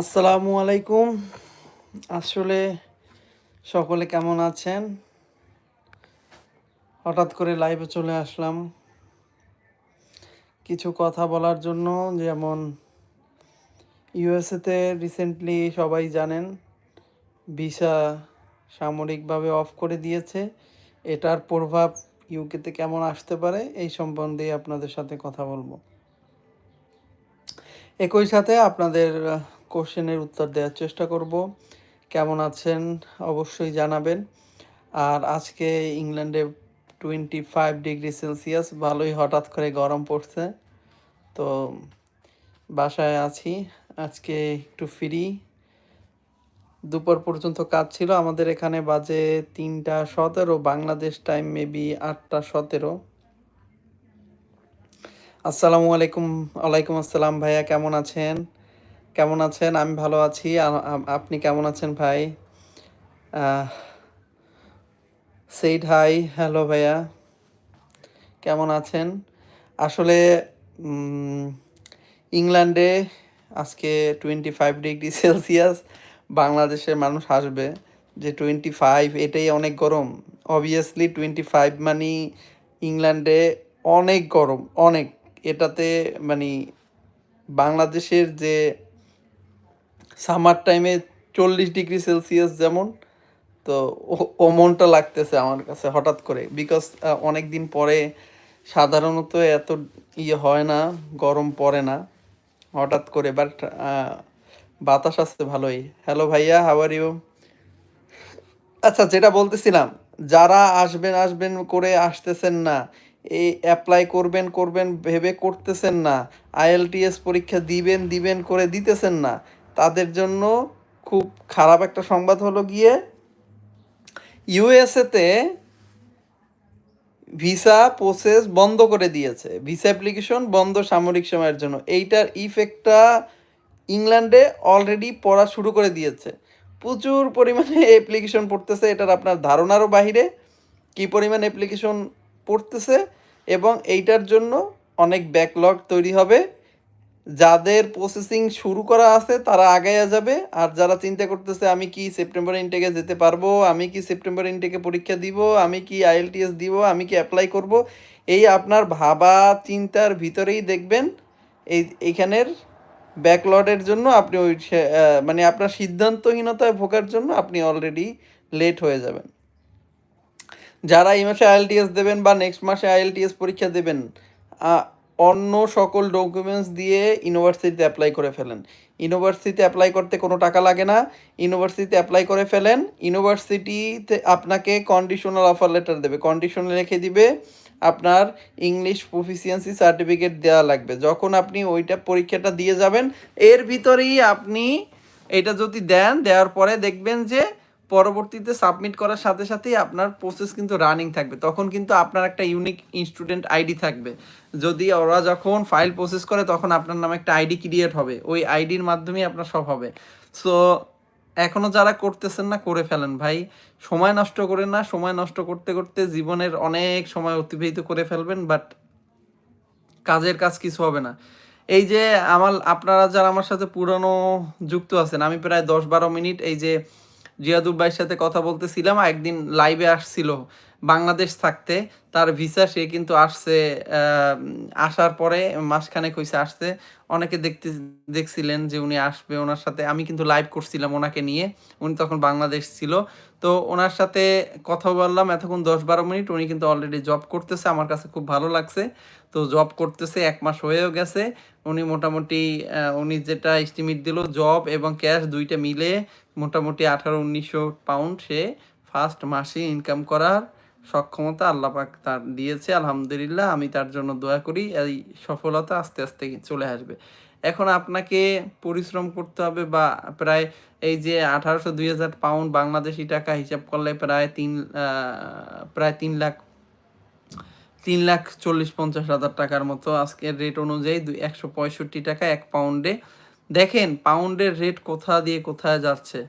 আসসালামু আলাইকুম। আসলে সকলে কেমন আছেন? হঠাৎ করে লাইভে চলে আসলাম। কিছু কথা বলার জন্য, যেমন ইউএসএতে রিসেন্টলি সবাই জানেন, ভিসা সামরিকভাবে অফ করে দিয়েছে। এটার প্রভাব ইউকেতে কেমন আসতে পারে, এই সম্বন্ধে আপনাদের সাথে কথা বলব। একই সাথে আপনাদের কোশ্চেনের উত্তর দেওয়ার চেষ্টা করব। কেমন আছেন অবশ্যই জানাবেন। আর আজকে ইংল্যান্ডে টোয়েন্টি ফাইভ ডিগ্রি সেলসিয়াস, ভালোই হঠাৎ করে গরম পড়ছে। তো বাসায় আছি, আজকে একটু ফ্রি দুপুর পর্যন্ত কাজ ছিল, আমাদের এখানে বাজে তিনটা সতেরো, বাংলাদেশ টাইম মেবি আটটা সতেরো। আসসালামু আলাইকুম, ওয়ালাইকুম আসসালাম ভাইয়া, কেমন আছেন? কেমন আছেন? আমি ভালো আছি। আপনি কেমন আছেন ভাই? সেইড হাই হ্যালো ভাইয়া। কেমন আছেন? আসলে ইংল্যান্ডে আজকে টোয়েন্টি ফাইভ ডিগ্রি সেলসিয়াস, বাংলাদেশের মানুষ আসবে। যে টোয়েন্টি ফাইভ এটাই অনেক গরম। অবভিয়াসলি টোয়েন্টি ফাইভ মানে ইংল্যান্ডে অনেক গরম, অনেক। এটাতে মানে বাংলাদেশের যে সামার টাইমে চল্লিশ ডিগ্রি সেলসিয়াস যেমন, তো ও- ও মনটা লাগতেছে আমার কাছে হঠাৎ করে। বিকজ অনেক দিন পরে সাধারণত এত ইয়ে হয় না, গরম পড়ে না, হঠাৎ করে। বাট বাতাস আসছে ভালোই। হ্যালো ভাইয়া হাওয়ার ইউ আচ্ছা যেটা বলতেছিলাম, যারা আসবেন আসবেন করে আসতেছেন না, এই অ্যাপ্লাই করবেন করবেন, ভেবে করতেছেন না আইএলটিএস পরীক্ষা দিবেন দিবেন, করে দিতেছেন না তাদের জন্য খুব খারাপ একটা সংবাদ হলো গিয়ে ইউএসএতে ভিসা প্রসেস বন্ধ করে দিয়েছে। ভিসা অ্যাপ্লিকেশন বন্ধ সামরিক সময়ের জন্য। এইটার ইফেক্টটা ইংল্যান্ডে অলরেডি পড়া শুরু করে দিয়েছে। প্রচুর পরিমাণে অ্যাপ্লিকেশন পড়তেছে, এটার আপনার ধারণারও বাহিরে কি পরিমাণ অ্যাপ্লিকেশন পড়তেছে এবং এইটার জন্য অনেক ব্যাকলগ তৈরি হবে। যাদের প্রসেসিং শুরু করা আছে, তারা আগাইয়া যাবে। আর যারা চিন্তা করতেছে, আমি কি সেপ্টেম্বর ইনটেকে যেতে পারব? আমি কি সেপ্টেম্বর ইনটেকে পরীক্ষা দিব? আমি কি আইএলটিএস দিব? আমি কি অ্যাপ্লাই করব? এই আপনার ভাবা, চিন্তার ভিতরেই দেখবেন, এই এইখানের ব্যাকলডের জন্য আপনি ওই মানে আপনার সিদ্ধান্তহীনতায় ভোগার জন্য আপনি অলরেডি লেট হয়ে যাবেন। যারা এই মাসে আইএলটিএস দেবেন বা নেক্সট মাসে আইএলটিএস পরীক্ষা দেবেন অন্য সকল ডকুমেন্টস দিয়ে ইউনিভার্সিটিতে অ্যাপ্লাই করে ফেলেন। ইউনিভার্সিটিতে অ্যাপ্লাই করতে কোনো টাকা লাগে না। ইউনিভার্সিটিতে অ্যাপ্লাই করে ফেলেন। ইউনিভার্সিটিতে আপনাকে কন্ডিশনাল অফার লেটার দেবে। কন্ডিশনাল রেখে দিবে, আপনার ইংলিশ প্রফিসিয়েন্সি সার্টিফিকেট দেওয়া লাগবে। যখন আপনি ওইটা পরীক্ষাটা দিয়ে যাবেন, এর ভিতরেই আপনি এটা যদি দেন, দেওয়ার পরে দেখবেন যে পরবর্তীতে সাবমিট করার সাথে সাথেই আপনার প্রসেস কিন্তু রানিং থাকবে। তখন কিন্তু আপনার একটা ইউনিক স্টুডেন্ট আইডি থাকবে। যদি ওরা যখন ফাইল প্রসেস করে, তখন আপনার নামে একটা আইডি ক্রিয়েট হবে। ওই আইডির মাধ্যমেই আপনার সব হবে। সো এখনও যারা করতেছেন না, করে ফেলেন ভাই। সময় নষ্ট করেন না। সময় নষ্ট করতে করতে জীবনের অনেক সময় অতিবাহিত করে ফেলবেন বাট কাজের কাজ কিছু হবে না। এই যে আমার, আপনারা যারা আমার সাথে পুরনো যুক্ত আছেন, আমি প্রায় দশ বারো মিনিট এই যে জিয়াদুল ভাইয়ের সাথে কথা বলতেছিলাম, একদিন লাইভে আসছিল বাংলাদেশ থাকতে। তার ভিসা সে কিন্তু আসছে আসার পরে মাসখানেক হয়েছে আসছে অনেকে দেখতে, দেখছিলেন যে উনি আসবে ওনার সাথে। আমি কিন্তু লাইভ করছিলাম ওনাকে নিয়ে। উনি তখন বাংলাদেশ ছিল। তো ওনার সাথে কথা বললাম এতক্ষণ দশ বারো মিনিট, উনি কিন্তু অলরেডি জব করতেছে, আমার কাছে খুব ভালো লাগছে। তো জব করতেছে, এক মাস হয়েও গেছে। উনি মোটামুটি উনি যেটা এস্টিমেট দিল জব এবং ক্যাশ দুইটা মিলে মোটামুটি আঠারো, উনিশশো পাউন্ড সে ফার্স্ট মাসে ইনকাম করার সক্ষমতা আল্লাহ পাক তার দিয়েছে। আলহামদুলিল্লাহ, আমি তার জন্য দোয়া করি, এই সফলতা আস্তে আস্তে চলে আসবে। এখন আপনাকে পরিশ্রম করতে হবে বা প্রায় এই যে আঠারোশো দুই হাজার পাউন্ড বাংলাদেশি টাকা হিসাব করলে প্রায় তিন প্রায় তিন লাখ তিন লাখ চল্লিশ পঞ্চাশ হাজার টাকার মতো আজকের রেট অনুযায়ী দুই, একশো পঁয়ষট্টি টাকা এক পাউন্ডে দেখেন পাউন্ডের রেট কোথা দিয়ে কোথায় যাচ্ছে।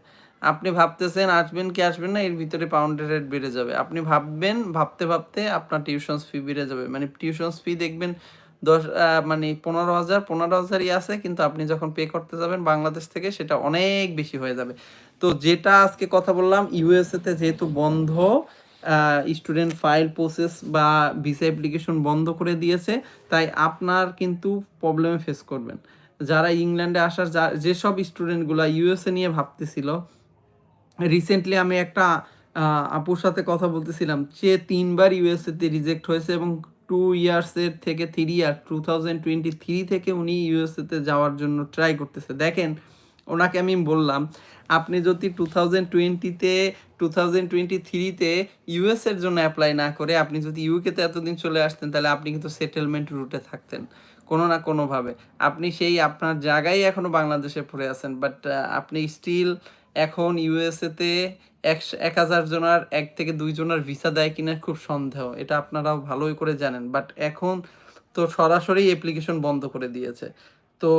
আপনি ভাবতেছেন আসবেন কি আসবেন না, এর ভিতরে পাউন্ডের রেট বেড়ে যাবে। আপনি ভাববেন, ভাবতে ভাবতে আপনার টিউশন ফি বেড়ে যাবে। মানে টিউশন ফি দেখবেন দশ মানে পনেরো হাজার, পনেরো হাজারই আছে, কিন্তু আপনি যখন পে করতে যাবেন বাংলাদেশ থেকে, সেটা অনেক বেশি হয়ে যাবে। তো যেটা আজকে কথা বললাম ইউএসএ তে যেহেতু বন্ধ স্টুডেন্ট ফাইল প্রসেস বা ভিসা অ্যাপ্লিকেশন বন্ধ করে দিয়েছে, তাই আপনার কিন্তু প্রবলেমে ফেস করবেন। যারা ইংল্যান্ডে আসার, যা- যেসব স্টুডেন্টগুলো ইউএসএ নিয়ে ভাবতেছিল রিসেন্টলি আমি একটা আপুর সাথে কথা বলতেছিলাম, সে তিনবার ইউএসএ তে রিজেক্ট হয়েছে এবং টু ইয়ার্সের থেকে three year two thousand twenty three থেকে উনি ইউএসএ তে যাওয়ার জন্য ট্রাই করতেছে। দেখেন, ওনাকে আমি বললাম, আপনি যদি টু থাউজেন্ড টোয়েন্টিতে টু থাউজেন্ড টোয়েন্টি থ্রিতে ইউএস এর জন্য অ্যাপ্লাই না করে, আপনি যদি ইউকেতে এতদিন চলে আসতেন, তাহলে আপনি কিন্তু সেটেলমেন্ট রুটে থাকতেন। কোনো না কোনোভাবে। আপনি সেই আপনার জায়গায় এখনও বাংলাদেশে পড়ে আছেন বাট আপনি স্টিল এখন ইউএসএতে একশো, এক হাজার জনের, এক থেকে দুই জনের ভিসা দেয় কিনা খুব সন্দেহ। এটা আপনারাও ভালোই করে জানেন। বাট এখন তো সরাসরি অ্যাপ্লিকেশন বন্ধ করে দিয়েছে। তো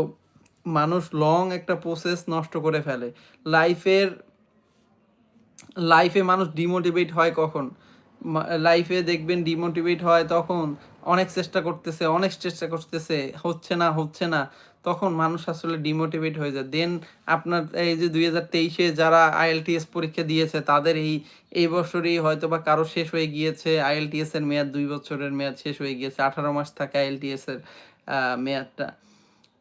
মানুষ লং একটা প্রসেস নষ্ট করে ফেলে। লাইফের লাইফে মানুষ ডিমোটিভেট হয় কখন? লাইফে দেখবেন ডিমোটিভেট হয় তখন। অনেক চেষ্টা করতেছে, অনেক চেষ্টা করতেছে। হচ্ছে না হচ্ছে না। তখন মানুষ আসলে ডিমোটিভেট হয়ে যায়। দেন আপনার এই যে দুই হাজার তেইশে যারা আইএলটিএস পরীক্ষা দিয়েছে, তাদের এই এই বছরই হয়তো বা কারও শেষ হয়ে গিয়েছে। আইএলটিএস এর মেয়াদ দুই বছরের মেয়াদ শেষ হয়ে গিয়েছে। আঠারো মাস থাকে আইএলটিএস এর মেয়াদটা।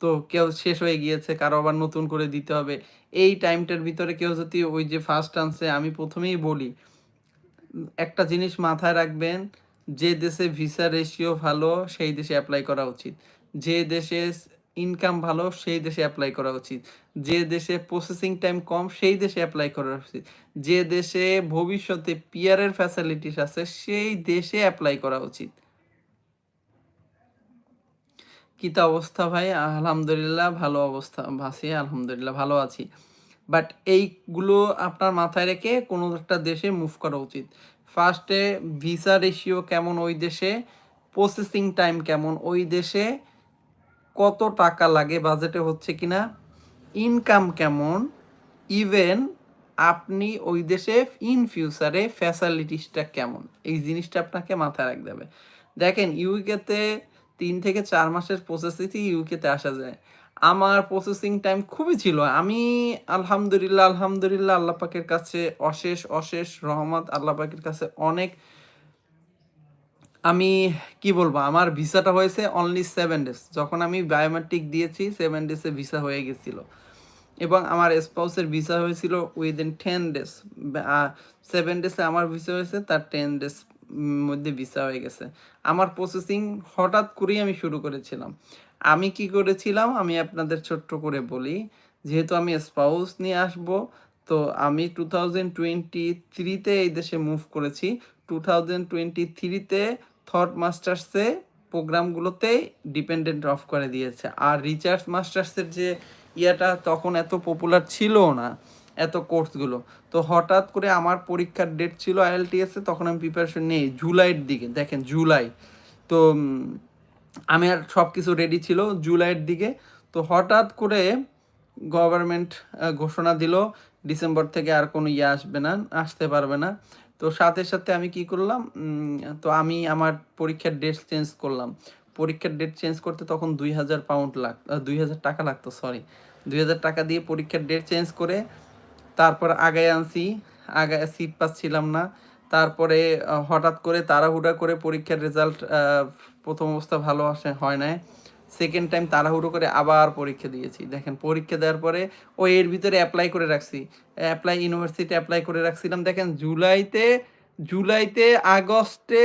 তো কেউ শেষ হয়ে গিয়েছে, কারও আবার নতুন করে দিতে হবে। এই টাইমটার ভিতরে কেউ যদি ওই যে ফার্স্ট আনসে আমি প্রথমেই বলি, একটা জিনিস মাথায় রাখবেন, যে দেশে ভিসা রেশিও ভালো, সেই দেশে অ্যাপ্লাই করা উচিত। যে দেশে ইনকাম ভালো, সেই দেশে অ্যাপ্লাই করা উচিত। যে দেশে প্রসেসিং টাইম কম, সেই দেশে অ্যাপ্লাই করা উচিত। যে দেশে ভবিষ্যতে পিয়ারের ফ্যাসিলিটিস আছে, সেই দেশে অ্যাপ্লাই করা উচিত। কি তা অবস্থা ভাই? আলহামদুলিল্লাহ, ভালো অবস্থা। ভাসি আলহামদুলিল্লাহ, ভালো আছি। বাট এইগুলো আপনার মাথায় রেখে কোনো একটা দেশে মুভ করা উচিত। ফার্স্টে ভিসা রেশিও কেমন ওই দেশে? প্রসেসিং টাইম কেমন? ওই দেশে কত টাকা লাগে বাজেটে হচ্ছে কিনা? ইনকাম কেমন? ইভেন আপনি ওই দেশে ইন ফিউচারে ফ্যাসিলিটিসটা কেমন? এই জিনিসটা আপনাকে মাথায় রাখতে হবে। দেখেন ইউকেতে তিন থেকে চার মাসের প্রসেসিংই ইউকেতে আসা যায়। আমার প্রসেসিং টাইম খুবই ছিল। আমি আলহামদুলিল্লাহ আলহামদুলিল্লাহ, আল্লাহ পাকের কাছে অশেষ অশেষ রহমত, আল্লাহ পাকের কাছে অনেক আমি, কি বলব, আমার ভিসাটা হয়েছে অনলি সেভেন ডেজ যখন আমি বায়োমেট্রিক দিয়েছি সেভেন ডেজে ভিসা হয়ে গেছিল। এবং আমার স্পাউসের ভিসা হয়েছিল উইদিন টেন ডেজ সেভেন ডেজে আমার ভিসা হয়েছে, তার টেন ডেজ মধ্যে ভিসা হয়ে গেছে। আমার প্রসেসিং হঠাৎ করেই আমি শুরু করেছিলাম। আমি কি করেছিলাম, আমি আপনাদের ছোট্ট করে বলি, যেহেতু আমি স্পাউস নিয়ে আসব, তো আমি টু থাউজেন্ড টোয়েন্টি থ্রিতে এই দেশে মুভ করেছি। টু থাউজেন্ড টোয়েন্টি থ্রিতে থট মাস্টার্সে প্রোগ্রামগুলোতে ডিপেন্ডেন্ট অফ করে দিয়েছে। আর রিচার্জ মাস্টার্সের যে ইয়াটা তখন এত পপুলার ছিল না, এত কোর্সগুলো তো হঠাৎ করে আমার পরীক্ষার ডেট ছিল আইএলটিএসে তখন আমি প্রিপারেশন নেই জুলাইয়ের দিকে, দেখেন জুলাই। তো আমি আর সব কিছু রেডি ছিল জুলাইয়ের দিকে। তো হঠাৎ করে গভর্নমেন্ট ঘোষণা দিল ডিসেম্বর থেকে আর কোনো ইয়ে আসবে না, আসতে পারবে না। তো সাথে সাথে আমি কি করলাম? তো আমি আমার পরীক্ষার ডেট চেঞ্জ করলাম। পরীক্ষার ডেট চেঞ্জ করতে তখন দুই হাজার পাউন্ড লাগ দুই হাজার টাকা লাগতো সরি দুই হাজার টাকা দিয়ে পরীক্ষার ডেট চেঞ্জ করে তারপর আগায় আনছি। আগায় সিট পাচ্ছিলাম না। তারপরে হঠাৎ করে তাড়াহুড়া করে পরীক্ষার রেজাল্ট প্রথম অবস্থা ভালো আসে, হয় না সেকেন্ড টাইম তাড়াহুড়ো করে আবার পরীক্ষা দিয়েছি। দেখেন, পরীক্ষা দেওয়ার পরে, ও এর ভিতরে অ্যাপ্লাই করে রাখছি। অ্যাপ্লাই ইউনিভার্সিটি অ্যাপ্লাই করে রাখছিলাম। দেখেন, জুলাইতে জুলাইতে, আগস্টে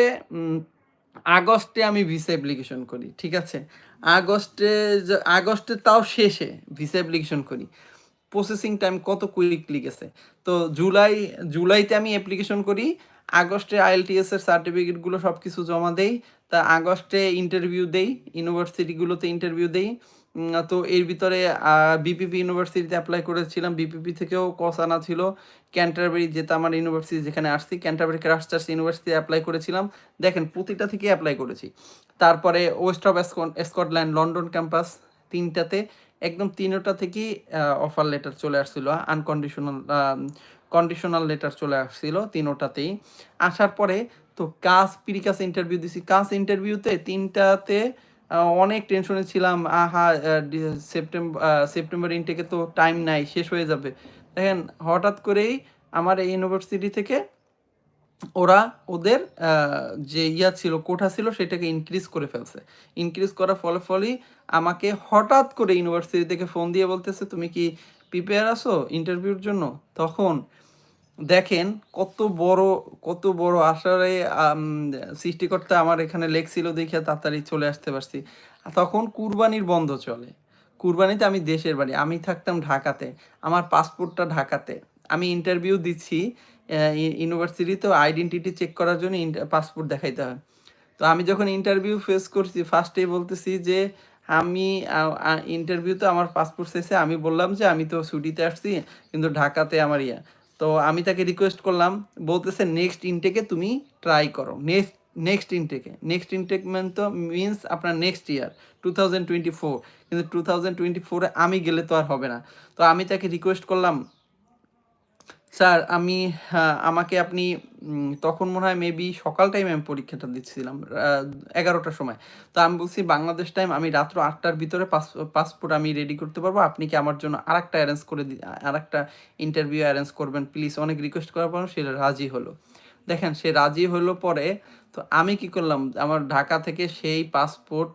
আগস্টে আমি ভিসা অ্যাপ্লিকেশন করি, ঠিক আছে? আগস্টে আগস্টে তাও শেষে ভিসা অ্যাপ্লিকেশন করি। প্রসেসিং টাইম কত কুইকলি গেছে? তো জুলাই, জুলাইতে আমি অ্যাপ্লিকেশন করি আগস্টে আইএলটিএস এর সার্টিফিকেটগুলো সব কিছু জমা দেই, তা আগস্টে ইন্টারভিউ দেই ইউনিভার্সিটিগুলোতে ইন্টারভিউ দেই। তো এর ভিতরে বিপিপি ইউনিভার্সিটিতে অ্যাপ্লাই করেছিলাম। বিপিপি থেকেও কস আনা ছিল। ক্যান্টারবেরি যেটা আমার ইউনিভার্সিটি যেখানে আসছি ক্যান্টারবেরি ক্রাস্টার্স ইউনিভার্সিটি অ্যাপ্লাই করেছিলাম। দেখেন, প্রতিটা থেকে অ্যাপ্লাই করেছি। তারপরে west of Scotland London campus তিনটাতে। একদম তিনোটা থেকেই অফার লেটার চলে আসছিল আনকন্ডিশনাল কন্ডিশনাল লেটার চলে আসছিল তিনোটাতেই। আসার পরে তো কাজ, প্রিকাস ইন্টারভিউ দিছি। কাজ ইন্টারভিউতে তিনটাতে অনেক টেনশনে ছিলাম। আহা সেপ্টেম্বর সেপ্টেম্বর ইনটেকে তো টাইম নাই, শেষ হয়ে যাবে। দেখেন, হঠাৎ করেই আমার এই ইউনিভার্সিটি থেকে ওরা ওদের যে ইয়া ছিল, কোঠা ছিল, সেটাকে ইনক্রিজ করে ফেলছে। ইনক্রিজ করার ফলে ফলেই আমাকে হঠাৎ করে ইউনিভার্সিটি থেকে ফোন দিয়ে বলতেছে, তুমি কি প্রিপেয়ার আসো ইন্টারভিউর জন্য? তখন দেখেন কত বড় কত বড় আশারে সৃষ্টিকর্তা আমার এখানে লেখছিল দেখে তাড়াতাড়ি চলে আসতে পারছি। তখন কুরবানির বন্ধ চলে। কুরবানিতে আমি দেশের বাড়ি, আমি থাকতাম ঢাকাতে। আমার পাসপোর্টটা ঢাকাতে। আমি ইন্টারভিউ দিচ্ছি ইউনিভার্সিটিতে আইডেন্টিটি চেক করার জন্য পাসপোর্ট দেখাইতে হয়। তো আমি যখন ইন্টারভিউ ফেস করছি ফার্স্টেই বলতেছি যে আমি ইন্টারভিউতে আমার পাসপোর্ট শেষে আমি বললাম যে আমি তো ছুটিতে আসছি, কিন্তু ঢাকাতে আমার ইয়া। তো আমি তাকে রিকোয়েস্ট করলাম, বলতেছে নেক্সট ইনটেকে তুমি ট্রাই করো। নেক্সট নেক্সট ইনটেকে নেক্সট ইনটেক মানে তো মিনস আপনার next year two thousand twenty four কিন্তু টু থাউজেন্ড টোয়েন্টি ফোরে আমি গেলে তো আর হবে না। তো আমি তাকে রিকোয়েস্ট করলাম স্যার আমি হ্যাঁ, আমাকে আপনি তখন মনে হয় মেবি সকাল টাইমে আমি পরীক্ষাটা দিচ্ছিলাম এগারোটার সময়। তো আমি বলছি বাংলাদেশ টাইম আমি রাত্র আটটার ভিতরে পাসপোর্ট আমি রেডি করতে পারব। আপনি কি আমার জন্য আরেকটা অ্যারেঞ্জ করে দি আরেকটা ইন্টারভিউ অ্যারেঞ্জ করবেন? প্লিজ অনেক রিকোয়েস্ট করার পর সে রাজি হলো। দেখেন সে রাজি হলো পরে তো আমি কি করলাম? আমার ঢাকা থেকে সেই পাসপোর্ট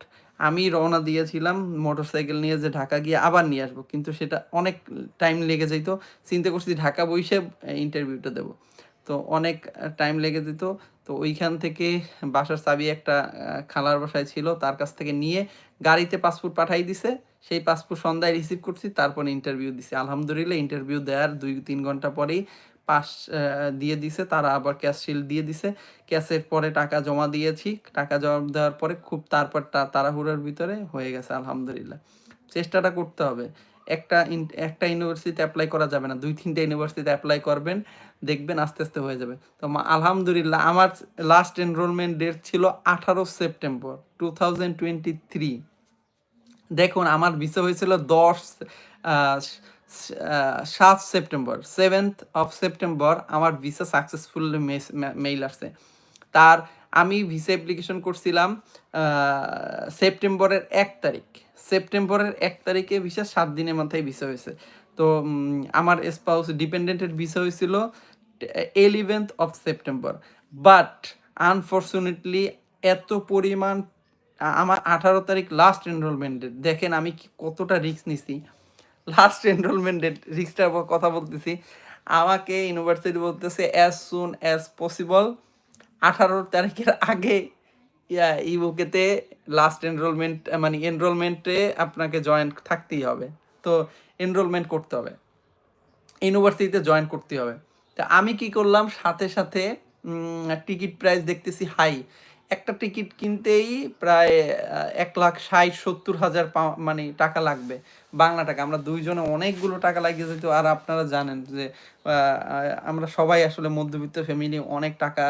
আমি রওনা দিয়েছিলাম মোটরসাইকেল নিয়ে যে ঢাকা গিয়ে আবার নিয়ে আসব। কিন্তু সেটা অনেক টাইম লেগে যেত। চিন্তা করছি ঢাকা বসে ইন্টারভিউটা দেবো। তো অনেক টাইম লেগে যেত। তো ওইখান থেকে বাসার চাবি একটা খালার বাসায় ছিল। তার কাছ থেকে নিয়ে গাড়িতে পাসপোর্ট পাঠাই দিছে। সেই পাসপোর্ট সন্ধ্যায় রিসিভ করছি। তারপর ইন্টারভিউ দিছে। আলহামদুলিল্লাহ ইন্টারভিউ দেওয়ার দুই তিন ঘণ্টা পরেই পাস দিয়ে দিছে, তারা আবার ক্যাশ শিল্ড দিয়ে দিছে। ক্যাশের পরে টাকা জমা দিয়েছি। টাকা জমা দেওয়ার পরে খুব তারপর তাড়াহুড়োর ভিতরে হয়ে গেছে, আলহামদুলিল্লাহ। চেষ্টাটা করতে হবে। একটা একটা ইউনিভার্সিটিতে অ্যাপ্লাই করা যাবে না। দুই, তিনটা ইউনিভার্সিটিতে অ্যাপ্লাই করবেন, দেখবেন আস্তে আস্তে হয়ে যাবে। তো আলহামদুলিল্লাহ, আমার লাস্ট এনরোলমেন্ট ডেট ছিল আঠারো September two thousand twenty three দেখুন, আমার ভিসা হয়েছিল দশ সাত সেপ্টেম্বর সেভেন্থ অফ সেপ্টেম্বর আমার ভিসা সাকসেসফুল মেইল আসছে। তার আমি ভিসা অ্যাপ্লিকেশন করছিলাম সেপ্টেম্বরের এক তারিখ। সেপ্টেম্বরের এক তারিখে ভিসা সাত দিনের মাথায় ভিসা হয়েছে। তো আমার স্পাউস ডিপেন্ডেন্টের ভিসা হয়েছিল eleventh of September. But unfortunately এত পরিমাণ আমার আঠারো তারিখ লাস্ট এনরোলমেন্ট ডেট দেখেন আমি কতটা রিস্ক নিছি। লাস্ট এনরোলমেন্ট ডেট রিস্কটার কথা বলতেছি। আমাকে ইউনিভার্সিটি বলতেছে অ্যাজ সুন অ্যাজ পসিবল আঠারো তারিখের আগে ইবুকেতে লাস্ট এনরোলমেন্ট মানে এনরোলমেন্টে আপনাকে জয়েন থাকতেই হবে। তো এনরোলমেন্ট করতে হবে। ইউনিভার্সিটিতে জয়েন করতে হবে। তা আমি কি করলাম? সাথে সাথে টিকিট প্রাইস দেখতেছি হাই একটা টিকিট কিনতেই প্রায় এক লাখ ষাট সত্তর হাজার মানে টাকা লাগবে বাংলা টাকা। আমরা দুইজনে অনেকগুলো টাকা লাগিয়ে যেত। আর আপনারা জানেন যে আমরা সবাই আসলে মধ্যবিত্ত ফ্যামিলি অনেক টাকা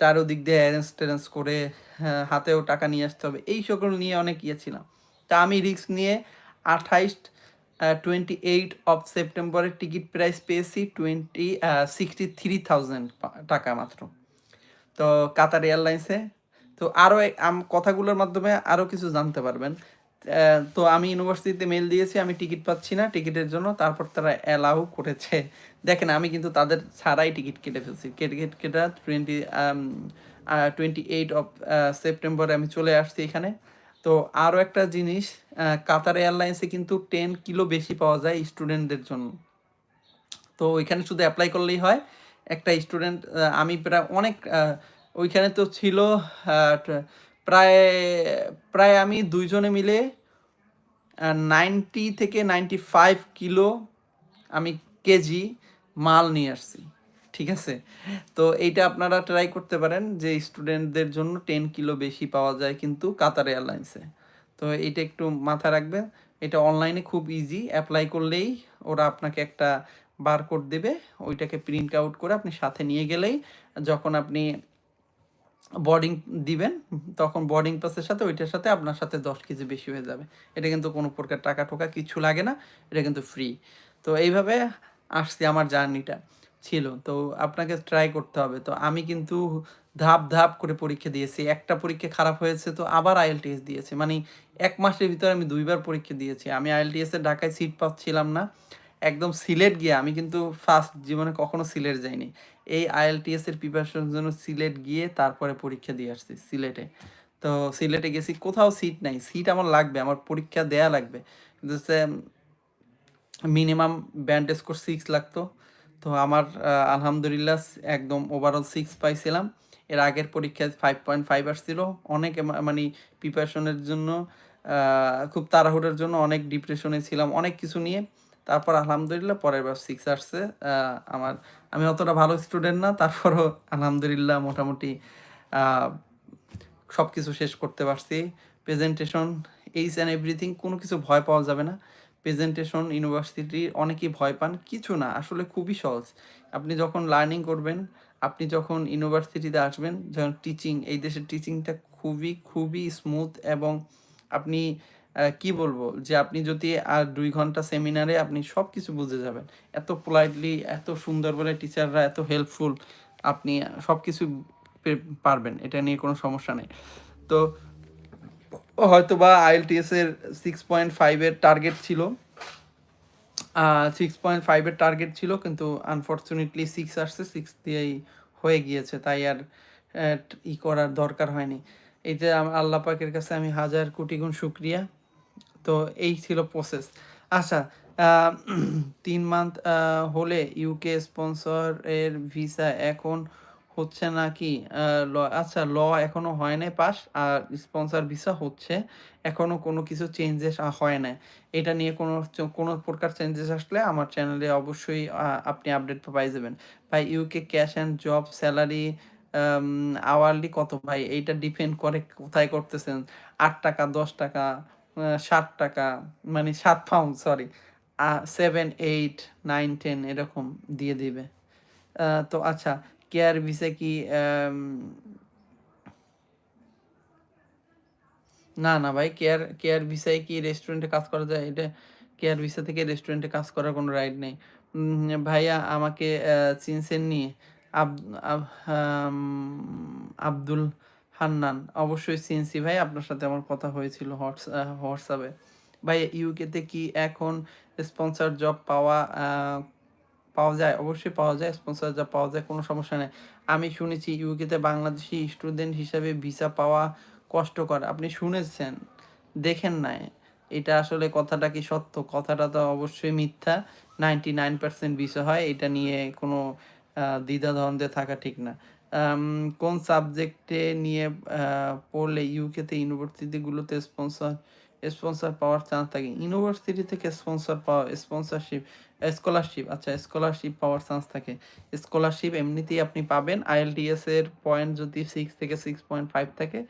চারোদিক দিয়ে অ্যারেঞ্জ ট্যারেঞ্জ করে হ্যাঁ, হাতেও টাকা নিয়ে আসতে হবে। এই সকল নিয়ে অনেক ইয়ে ছিলাম। তা আমি রিস্ক নিয়ে আঠাইশ টোয়েন্টি এইট অফ সেপ্টেম্বরের টিকিট প্রাইস পেয়েছি টোয়েন্টি সিক্সটি থ্রি থাউজেন্ড টাকা মাত্র। তো কাতার এয়ারলাইন্সে। তো আরও কথাগুলোর মাধ্যমে আরও কিছু জানতে পারবেন। তো আমি ইউনিভার্সিটিতে মেল দিয়েছি, আমি টিকিট পাচ্ছি না টিকিটের জন্য, তারপর তারা অ্যালাউ করেছে। দেখেন, আমি কিন্তু তাদের ছাড়াই টিকিট কেটে ফেলছি। টিকিট কেটা টোয়েন্টি টোয়েন্টি এইট অফ সেপ্টেম্বরে আমি চলে আসছি এখানে। তো আরও একটা জিনিস কাতার এয়ারলাইন্সে কিন্তু টেন কিলো বেশি পাওয়া যায় স্টুডেন্টদের জন্য। তো ওইখানে শুধু অ্যাপ্লাই করলেই হয়। একটা স্টুডেন্ট আমি প্রায় অনেক ওইখানে তো ছিল প্রায় প্রায় আমি দুইজনে মিলে নাইনটি থেকে নাইনটি ফাইভ কিলো আমি কেজি মাল নিয়ে আসছি, ঠিক আছে? তো এইটা আপনারা ট্রাই করতে পারেন যে স্টুডেন্টদের জন্য টেন কিলো বেশি পাওয়া যায় কিন্তু কাতার এয়ারলাইন্সে। তো এটা একটু মাথায় রাখবেন, এটা অনলাইনে খুব ইজি অ্যাপ্লাই করলেই ওরা আপনাকে একটা বারকোড দেবে, ওইটাকে প্রিন্ট আউট করে আপনি সাথে নিয়ে গেলেই যখন আপনি বোর্ডিং দিবেন, তখন বোর্ডিং পাসের সাথে ওইটার সাথে আপনার সাথে দশ কেজি বেশি হয়ে যাবে। এটা কিন্তু কোনো প্রকার টাকা টোকা কিছু লাগে না, এটা কিন্তু ফ্রি তো এইভাবে আসছি আমার জার্নিটা, ছিল। তো আপনাকে ট্রাই করতে হবে। তো আমি কিন্তু ধাপ ধাপ করে পরীক্ষা দিয়েছি। একটা পরীক্ষা খারাপ হয়েছে, তো আবার আইএলটিএস দিয়েছি। মানে এক মাসের ভিতরে আমি দুইবার পরীক্ষা দিয়েছি। আমি আইএলটিএস ঢাকায় সিট পাচ্ছিলাম না। একদম সিলেট গিয়ে আমি কিন্তু ফার্স্ট জীবনে কখনো সিলেট যাইনি। এই আইএলটিএস এর প্রিপারেশনের জন্য সিলেট গিয়ে তারপরে পরীক্ষা দিয়ে আসছি সিলেটে। তো সিলেটে গেছি, কোথাও সিট নাই। সিট আমার লাগবে, আমার পরীক্ষা দেয়া লাগবে। কিন্তু মিনিমাম ব্যান্ড স্কোর সিক্স লাগতো। তো আমার আলহামদুলিল্লাহ একদম ওভারঅল সিক্স পাইছিলাম। এর আগের পরীক্ষায় ফাইভ পয়েন্ট ফাইভ আসছিল। অনেক মানে প্রিপারেশনের জন্য খুব তাড়াহুড়োর জন্য অনেক ডিপ্রেশনে ছিলাম। অনেক কিছু নিয়ে। তারপর আলহামদুলিল্লাহ পরের বার সিক্স আসছে। আমার, আমি অতটা ভালো স্টুডেন্ট না, তারপরও আলহামদুলিল্লাহ মোটামুটি সব কিছু শেষ করতে পারছি। প্রেজেন্টেশন এইস অ্যান্ড এভরিথিং কোনো কিছু ভয় পাওয়া যাবে না। প্রেজেন্টেশন ইউনিভার্সিটি অনেকেই ভয় পান। কিছু না, আসলে খুবই সহজ। আপনি যখন লার্নিং করবেন, আপনি যখন ইউনিভার্সিটিতে আসবেন, যখন টিচিং এই দেশের টিচিংটা খুবই খুবই স্মুথ এবং আপনি কি বলব? যে আপনি যদি আর দুই ঘণ্টা সেমিনারে আপনি সব কিছু বুঝে যাবেন। এত পোলাইটলি এত সুন্দর বলে টিচাররা এত হেল্পফুল আপনি সব কিছু পারবেন। এটা নিয়ে কোনো সমস্যা নেই। তো হয়তো বা আইএলটিএস এর সিক্স পয়েন্ট ফাইভের টার্গেট ছিল। সিক্স পয়েন্ট ফাইভের টার্গেট ছিল, কিন্তু আনফর্চুনেটলি সিক্স আসছে সিক্স দিয়েই হয়ে গিয়েছে। তাই আর ই করার দরকার হয়নি। আম- আল্লাহ পাকের কাছে আমি হাজার কোটি গুণ শুক্রিয়া। তো এই ছিল প্রসেস আচ্ছা তিন মান্থ হলে ইউকে স্পন্সর এর ভিসা এখন হচ্ছে নাকি ল আচ্ছা ল এখনও হয় নাই পাস আর স্পন্সর ভিসা হচ্ছে, এখনও কোনো কিছু চেঞ্জেস হয় না এটা নিয়ে কোনো কোনো প্রকার চেঞ্জেস আসলে আমার চ্যানেলে অবশ্যই আপনি আপডেট পাই যাবেন। ভাই UK cash and job salary hourly কত ভাই? এইটা ডিপেন্ড করে কোথায় করতেছেন? আট টাকা, দশ টাকা ষাট টাকা মানে সাত pound sorry seven eight nine ten এরকম দিয়ে দিবে। তো আচ্ছা কেয়ার ভিসা কি না না ভাই, কেয়ার কেয়ার ভিসায় কি রেস্টুরেন্টে কাজ করা যায়? এটা কেয়ার ভিসা থেকে রেস্টুরেন্টে কাজ করার কোনো রাইট নেই। ভাইয়া, আমাকে চিনছেন নি? আব আব্দুল হান্নান, অবশ্যই চিনছি ভাই, আপনার সাথে আমার কথা হয়েছিল হোয়াটস হোয়াটসঅ্যাপে। ভাই, ইউকেতে কি এখন স্পন্সর জব পাওয়া পাওয়া যায়? অবশ্যই পাওয়া যায়, স্পন্সর জব পাওয়া যায়, কোনো সমস্যা নেই। আমি শুনেছি ইউকেতে বাংলাদেশি স্টুডেন্ট হিসাবে ভিসা পাওয়া কষ্টকর। আপনি শুনেছেন? দেখেন নাই? এটা আসলে কথাটা কি সত্য? কথাটা তো অবশ্যই মিথ্যা। নাইনটি নাইন পার্সেন্ট বিষয় হয়, এটা নিয়ে কোনো দ্বিধা দ্বন্দ্বে থাকা ঠিক না। কোন সাবজেক্টে নিয়ে পড়লে ইউকেতে ইউনিভার্সিটিগুলোতে স্পন্সর স্পন্সর পাওয়ার চান্স থাকে? ইউনিভার্সিটি থেকে স্পন্সর পাওয়া স্পন্সরশিপ স্কলারশিপ আচ্ছা স্কলারশিপ পাওয়ার চান্স থাকে। স্কলারশিপ এমনিতেই আপনি পাবেন। আইএলটিএস এর পয়েন্ট যদি সিক্স থেকে সিক্স পয়েন্ট ফাইভ থাকে,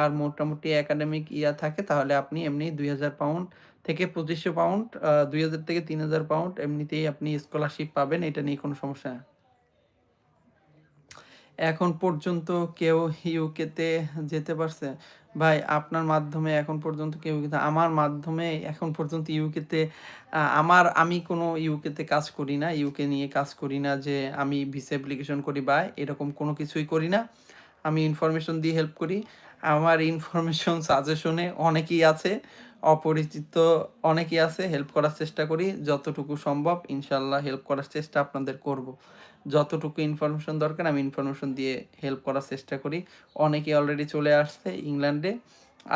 আর মোটামুটি একাডেমিক ইয়া থাকে, তাহলে আপনি এমনি দুই হাজার পাউন্ড থেকে পঁচিশশো পাউন্ড দুই হাজার থেকে তিন হাজার পাউন্ড এমনিতেই আপনি স্কলারশিপ পাবেন। এটা নিয়ে কোনো সমস্যা না। এখন পর্যন্ত কেউ ইউকেতে যেতে পারছে? ভাই, আপনার মাধ্যমে এখন পর্যন্ত কেউ কিন্তু আমার মাধ্যমে এখন পর্যন্ত ইউকেতে আমার, আমি কোনো ইউকেতে কাজ করি না, ইউকে নিয়ে কাজ করি না যে আমি ভিসা অ্যাপ্লিকেশন করি বা এরকম কোনো কিছুই করি না। আমি ইনফরমেশন দিয়ে হেল্প করি। আমার ইনফরমেশন সাজেশনে অনেকেই আছে, অপরিচিত অনেকেই আছে, হেল্প করার চেষ্টা করি, যতটুকু সম্ভব ইনশাল্লাহ হেল্প করার চেষ্টা আপনাদের করব। যতটুকু ইনফরমেশন দরকার, আমি ইনফরমেশন দিয়ে হেল্প করার চেষ্টা করি। অনেকে অলরেডি চলে আসছে ইংল্যান্ডে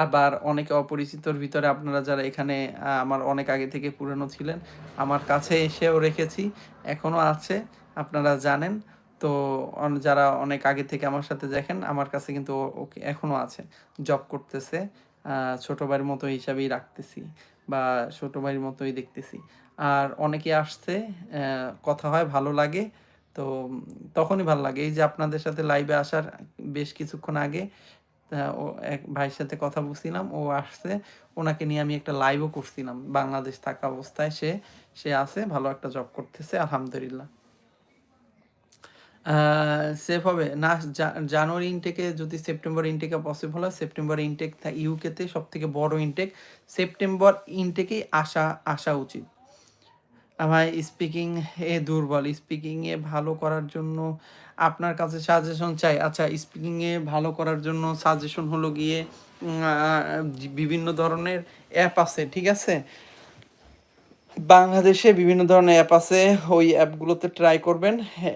আবার অনেকে অপরিচিতর ভিতরে আপনারা যারা এখানে আমার অনেক আগে থেকে পুরানো ছিলেন, আমার কাছে এসেও রেখেছি এখনও আছে, আপনারা জানেন। তো যারা অনেক আগে থেকে আমার সাথে দেখেন, আমার কাছে কিন্তু ওকে এখনও আছে। জব করতেছে ছোটো ভাইয়ের মতো হিসাবেই রাখতেছি বা ছোটো ভাইয়ের মতোই দেখতেছি। আর অনেকে আসছে কথা হয়, ভালো লাগে। তো তখনই ভালো লাগে। এই যে আপনাদের সাথে লাইভে আসার বেশ কিছুক্ষণ আগে ও এক ভাইয়ের সাথে কথা বলছিলাম, ও আসছে। ওনাকে নিয়ে আমি একটা লাইভও করছিলাম। বাংলাদেশ থাকা অবস্থায় সে সে আছে, ভালো একটা জব করতেছে, আলহামদুলিল্লাহ। সেফ হবে। না জানুয়ারি ইনটেকে যদি সেপ্টেম্বর ইনটেকে পসিবল হয় সেপ্টেম্বর ইনটেক ইউকেতে সব থেকে বড় ইনটেক সেপ্টেম্বর ইনটেকেই আসা আসা উচিত। ভাই স্পিকিং এ দুর্বল স্পিকিং এ ভালো করার জন্য আপনার কাছে সাজেশন চাই। আচ্ছা স্পিকিং এ ভালো করার জন্য সাজেশন হলো গিয়ে বিভিন্ন ধরনের অ্যাপ আছে, ঠিক আছে? বাংলাদেশে বিভিন্ন ধরনের অ্যাপ আছে, ওই অ্যাপগুলোতে ট্রাই করবেন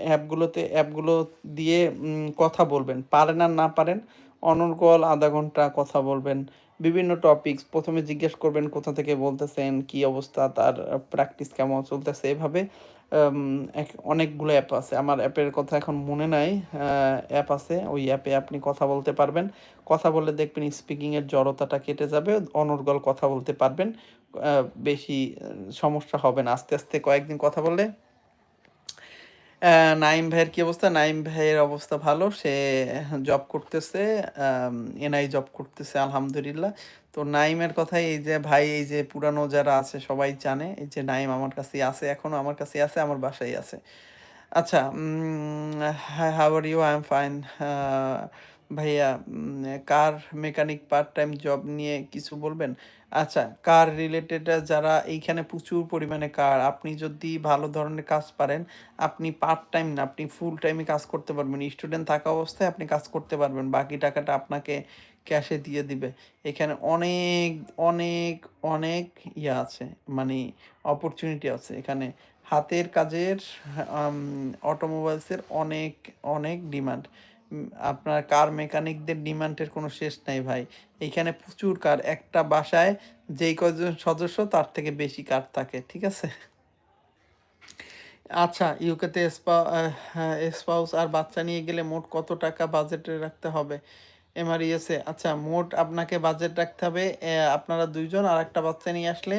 অ্যাপগুলোতে অ্যাপগুলো দিয়ে কথা বলবেন। পারেন আর না পারেন, অনর্গল আধা ঘণ্টা কথা বলবেন। বিভিন্ন টপিকস প্রথমে জিজ্ঞেস করবেন কোথা থেকে বলতেছেন, কি অবস্থা, তার প্র্যাকটিস কেমন চলতেছে এভাবে। অনেকগুলো অ্যাপ আছে। আমার অ্যাপের কথা এখন মনে নাই। অ্যাপ আছে। ওই অ্যাপে আপনি কথা বলতে পারবেন। কথা বলে দেখবেন স্পিকিংয়ের জড়তাটা কেটে যাবে। অনর্গল কথা বলতে পারবেন। বেশি সমস্যা হবে না। আস্তে আস্তে কয়েকদিন কথা বললে নাইম ভাইয়ের কি অবস্থা? নাইম ভাইয়ের অবস্থা ভালো। সে জব করতেছে এনআই জব করতেছে, আলহামদুলিল্লাহ। তো নাইমের কথাই এই যে, ভাই, এই যে পুরানো যারা আছে, সবাই জানে, এই যে নাইম আমার কাছে আছে এখনও আমার কাছে আছে, আমার বাসায় আছে। আচ্ছা how are you I am fine ভাইয়া car mechanic part time job নিয়ে কিছু বলবেন? আচ্ছা কার রিলেটেড যারা এইখানে প্রচুর পরিমাণে কার আপনি যদি ভালো ধরনের কাজ পারেন, আপনি পার্ট টাইম না, আপনি ফুল টাইমে কাজ করতে পারবেন। স্টুডেন্ট থাকা অবস্থায় আপনি কাজ করতে পারবেন, বাকি টাকাটা আপনাকে ক্যাশে দিয়ে দিবে। এখানে অনেক অনেক অনেক ইয়ে আছে মানে অপরচুনিটি আছে। এখানে হাতের কাজের অটোমোবাইলসের অনেক অনেক ডিমান্ড আপনার কার মেকানিকদের ডিমান্ডের কোনো শেষ নাই ভাই। এইখানে প্রচুর কার একটা বাসায় যেই কজন সদস্য তার থেকে বেশি কার থাকে, ঠিক আছে? আচ্ছা ইউকেতে স্পাউস আর বাচ্চা নিয়ে গেলে মোট কত টাকা বাজেটে রাখতে হবে? এমআরইএসে আচ্ছা মোট আপনাকে বাজেট রাখতে হবে আপনারা দুইজন আর একটা বাচ্চা নিয়ে আসলে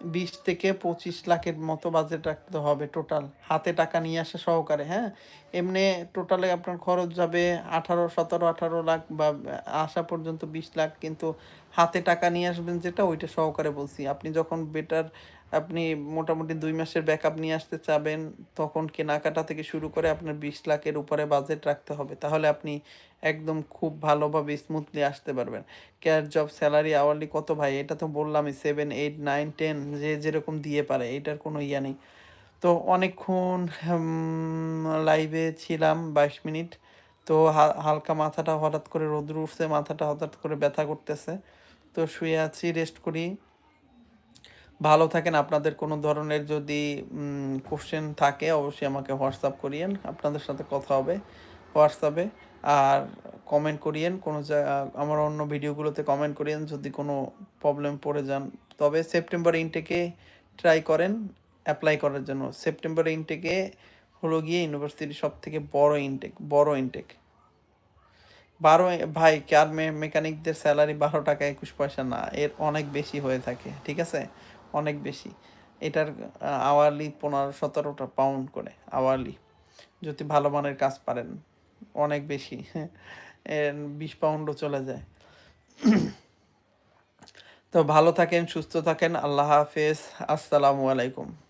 বিশ থেকে পঁচিশ লাখের মতো বাজেট রাখতে হবে টোটাল হাতে টাকা নিয়ে আসা সহকারে হ্যাঁ? এমনি টোটালে আপনার খরচ যাবে আঠারো, সতেরো, আঠারো লাখ বা আসা পর্যন্ত বিশ লাখ, কিন্তু হাতে টাকা নিয়ে আসবেন যেটা, ওইটা সহকারে বলছি। আপনি যখন বেটার আপনি মোটামুটি দুই মাসের ব্যাকআপ নিয়ে আসতে চাবেন, তখন কেনাকাটা থেকে শুরু করে আপনার বিশ লাখের উপরে বাজেট রাখতে হবে। তাহলে আপনি একদম খুব ভালোভাবে স্মুথলি আসতে পারবেন। কেয়ার জব স্যালারি আওয়ারলি কত ভাই? এটা তো বললামই সেভেন এইট নাইন টেন যে যেরকম দিয়ে পারে, এটার কোনো ইয়া নেই। তো অনেকক্ষণ লাইভে ছিলাম বাইশ মিনিট। তো হালকা মাথাটা হঠাৎ করে রোদ্র উঠছে, মাথাটা হঠাৎ করে ব্যথা করতেছে। তো শুয়ে আছি রেস্ট করি। ভালো থাকেন। আপনাদের কোনো ধরনের যদি কোশ্চেন থাকে, অবশ্যই আমাকে হোয়াটসঅ্যাপ করিয়েন। আপনাদের সাথে কথা হবে হোয়াটসঅ্যাপে আর কমেন্ট করিয়েন। কোনো আমার অন্য ভিডিওগুলোতে কমেন্ট করিয়েন। যদি কোনো প্রবলেম পড়ে যান। তবে সেপ্টেম্বর ইনটেকে ট্রাই করেন অ্যাপ্লাই করার জন্য। সেপ্টেম্বর ইনটেকে হলো গিয়ে ইউনিভার্সিটির সব থেকে বড় ইনটেক বড় ইনটেক বারো, ভাই কার মেকানিকদের স্যালারি বারো টাকা একুশ পয়সা? না, এর অনেক বেশি হয়ে থাকে। ঠিক আছে? অনেক বেশি। এটার আওয়ারলি পনেরো, সতেরোটা পাউন্ড করে আওয়ারলি যদি ভালো মানের কাজ পারেন, অনেক বেশি। বিশ পাউন্ডও চলে যায়। তো ভালো থাকেন, সুস্থ থাকেন, আল্লাহ হাফেজ। আসসালামু আলাইকুম।